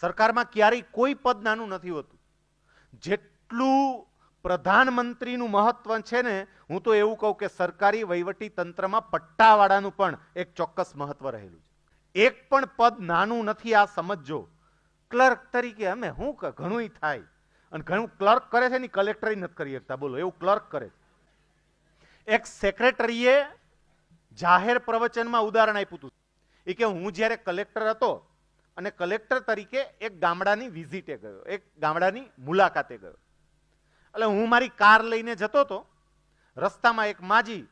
સરકારમાં ક્યારેય કોઈ પદ નાનું નથી હોતું. જેટલું પ્રધાનમંત્રીનું મહત્વ છે ને, હું તો એવું કહું કે સરકારી વહીવટી તંત્રમાં પટ્ટાવાળાનું પણ એક ચોક્કસ મહત્વ રહેલું છે. એક પણ પદ નાનું નથી, આ સમજજો. ક્લર્ક તરીકે અમે હું ઘણું થાય. અને ઘણું ક્લર્ક કરે છે ને કલેક્ટરે નથી કરી શકતા. બોલો, એવું ક્લર્ક કરે છે. એક સેક્રેટરીએ જાહેર પ્રવચનમાં ઉદાહરણ આપ્યું હતું. એ કે હું જ્યારે કલેક્ટર હતો અને કલેક્ટર તરીકે એક ગામડાની વિઝિટે ગયો. એક ગામડાની મુલાકાતે ગયો. એટલે હું મારી કાર લઈને જતો હતો રસ્તામાં એક માજી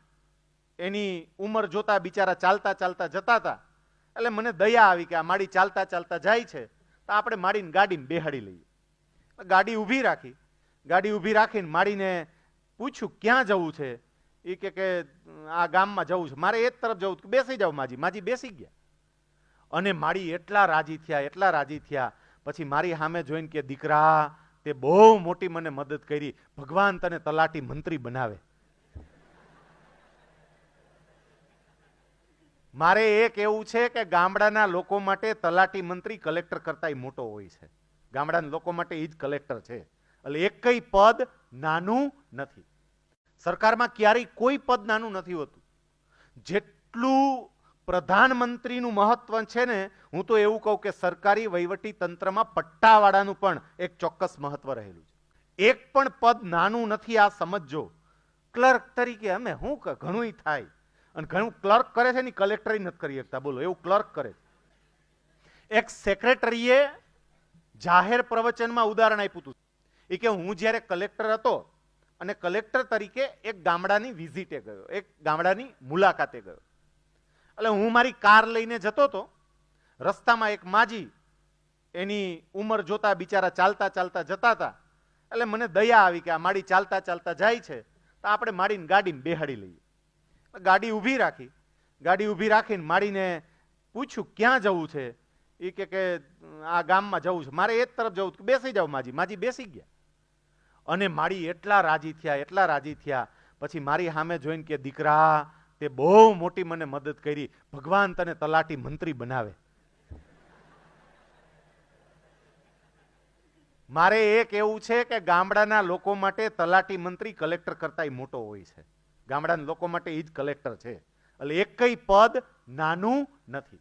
એની ઉંમર જોતા બિચારા ચાલતા ચાલતા જતા હતા. એટલે મને દયા આવી કે આ માડી ચાલતા ચાલતા જાય છે, તો આપણે માડીને ગાડીને બેહાડી લઈએ. ગાડી ઊભી રાખી. ગાડી ઊભી રાખીને માડીને પૂછ્યું, ક્યાં જવું છે? એ કે આ ગામમાં જવું છે. મારે એ જ તરફ જવું. બેસી જાવ માજી. માજી બેસી ગયા. અને મારી એટલા રાજી થયા, એટલા રાજી થયા. પછી મારી સામે જોઈને કે દીકરા, તે બહુ મોટી મને મદદ કરી. ભગવાન તને તલાટી મંત્રી બનાવે. મારે એક એવું છે કે ગામડાના લોકો માટે તલાટી મંત્રી કલેક્ટર કરતા મોટો હોય છે. ગામડાના લોકો માટે એ જ કલેક્ટર છે. એટલે એકય પદ નાનું નથી. સરકારમાં ક્યારેય કોઈ પદ નાનું નથી હોતું. જેટલું પ્રધાનમંત્રીનું મહત્વ છે ને, હું તો એવું કહું કે સરકારી વહીવટી તંત્રમાં પટ્ટાવાળાનું પણ એક ચોક્કસ મહત્વ રહેલું છે. એક પણ પદ નાનું નથી, આ સમજજો. ક્લર્ક તરીકે અમે હું ઘણું થાય. અને ઘણું ક્લર્ક કરે છે ને કલેક્ટરે નથી કરી શકતા. બોલો, એવું ક્લર્ક કરે એક સેક્રેટરીએ જાહેર પ્રવચનમાં ઉદાહરણ આપ્યું હતું. એ કે હું જ્યારે કલેક્ટર હતો અને કલેક્ટર તરીકે એક ગામડાની વિઝિટે ગયો, એક ગામડાની મુલાકાતે ગયો. એટલે હું મારી કાર લઈને જતો હતો રસ્તામાં એક માજી એની ઉંમર જોતા બિચારા ચાલતા ચાલતા જતા હતા. એટલે મને દયા આવી કે આ માડી ચાલતા ચાલતા જાય છે, તો આપણે માડીને ગાડીને બેહાડી લઈએ. ગાડી ઊભી રાખી. ગાડી ઊભી રાખીને માડીને પૂછ્યું, ક્યાં જવું છે? એ કે કે, આ ગામમાં જવું છે. મારે એ જ તરફ જવું બેસી જાવ માજી. માજી બેસી ગયા. અને માડી એટલા રાજી થયા, એટલા રાજી થયા. પછી મારી સામે જોઈને કે, દીકરા તે બહુ મોટી મને મદદ કરી. ભગવાન તને તલાટી મંત્રી બનાવે. મારે એક એવું છે કે ગામડાના લોકો માટે તલાટી મંત્રી કલેક્ટર કરતા મોટો હોય છે. ગામડાના લોકો માટે એ જ કલેક્ટર છે. એટલે એકય પદ નાનું નથી.